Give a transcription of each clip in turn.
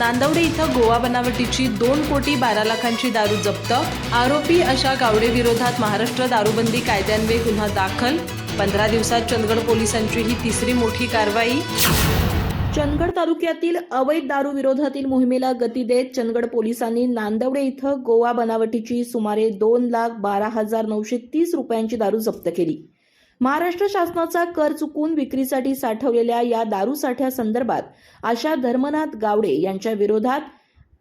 नांदवडे इथं गोवा बनावटीची दोन कोटी बारा लाखांची दारू जप्त. आरोपी अशा गावडे विरोधात महाराष्ट्र दारूबंदी कायद्यान्वये गुन्हा दाखल. पंधरा दिवसात चंदगड पोलिसांची ही तिसरी मोठी कारवाई. चंदगड तालुक्यातील अवैध दारू विरोधातील मोहिमेला गती देत चंदगड पोलिसांनी नांदवडे इथं गोवा बनावटीची सुमारे दोन लाख बारा हजार नऊशे तीस रुपयांची दारू जप्त केली. महाराष्ट्र शासनाचा कर चुकून विक्रीसाठी साठवलेल्या या दारू साठ्यासंदर्भात आशा धर्मनाथ गावडे यांच्या विरोधात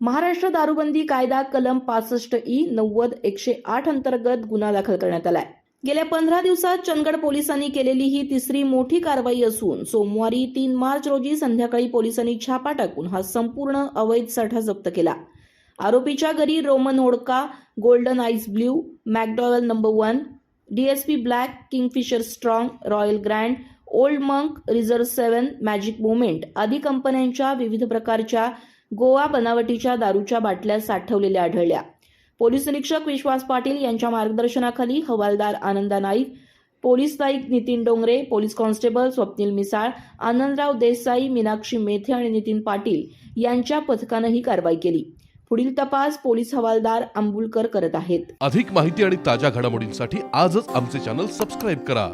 महाराष्ट्र दारूबंदी कायदा कलम पासष्ट ई नव्वद एकशे आठ अंतर्गत गुन्हा दाखल करण्यात आलाय. गेल्या पंधरा दिवसात चंदगड पोलिसांनी केलेली ही तिसरी मोठी कारवाई असून सोमवारी तीन मार्च रोजी संध्याकाळी पोलिसांनी छापा टाकून हा संपूर्ण अवैध साठा जप्त केला. आरोपीच्या घरी Roman vodka golden ice blue McDowell number one DSP black Kingfisher strong royal grand Old Monk reserve seven magic movement आदी कंपन्यांच्या विविध प्रकारच्या गोवा बनावटीच्या दारूच्या बाटल्या साठवलेल्या आढळल्या. पोलीस निरीक्षक विश्वास पाटील यांच्या मार्गदर्शनाखाली हवालदार Ananda Naik police Naik Nitin Dongre police constable Swapnil Misal Anandrao Desai Meenakshi Methe आणि नितीन पाटील यांच्या पथकानं ही कारवाई केली. पुढील तपास पोलीस हवालदार आंबुलकर करत आहेत. अधिक माहिती आणि ताज्या घडामोडींसाठी आजच आमचे चॅनल सबस्क्राईब करा.